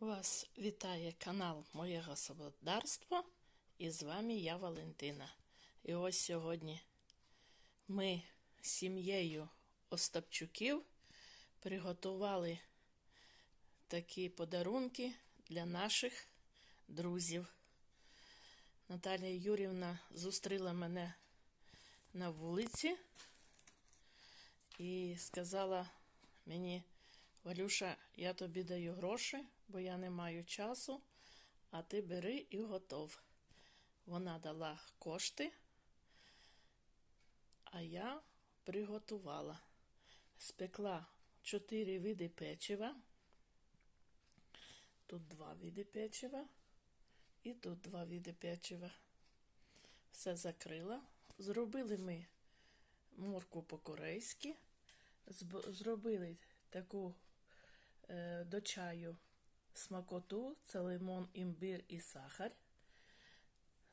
Вас вітає канал Моє Господарство і з вами я Валентина. І ось сьогодні ми сім'єю Остапчуків приготували такі подарунки для наших друзів. Наталія Юрівна зустріла мене на вулиці і сказала мені, Валюша, я тобі даю гроші, бо я не маю часу, а ти бери і готов. Вона дала кошти, а я приготувала. Спекла чотири види печива. Тут два види печива і тут два види печива. Все закрила. Зробили ми морку по-корейськи. Зробили таку до чаю смакоту, це лимон, імбир і сахар.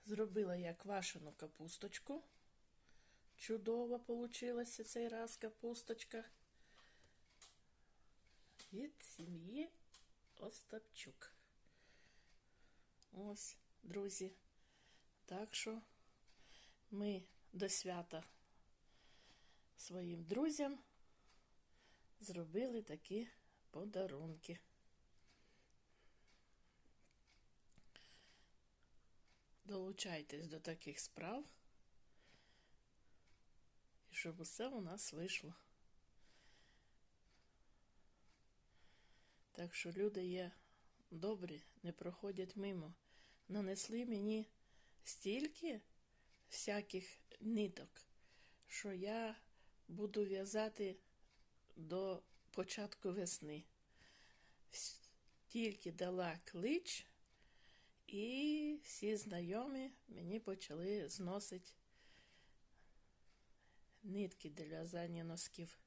Зробила я квашену капусточку. Чудово получилася цей раз капусточка. Від сім'ї Остапчук. Ось, друзі. Так що ми до свята своїм друзям зробили такі подарунки. Долучайтесь до таких справ, і щоб усе у нас вийшло. Так що люди є добрі, не проходять мимо. Нанесли мені стільки всяких ниток, що я буду в'язати до початку весни. Тільки дала клич, і всі знайомі мені почали зносити нитки для в'язання носків.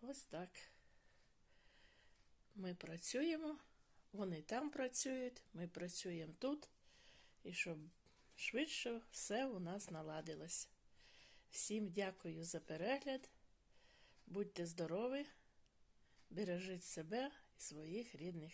Ось так. Ми працюємо, вони там працюють, ми працюємо тут, і щоб швидше все у нас наладилось. Всім дякую за перегляд. Будьте здорові, бережіть себе і своїх рідних.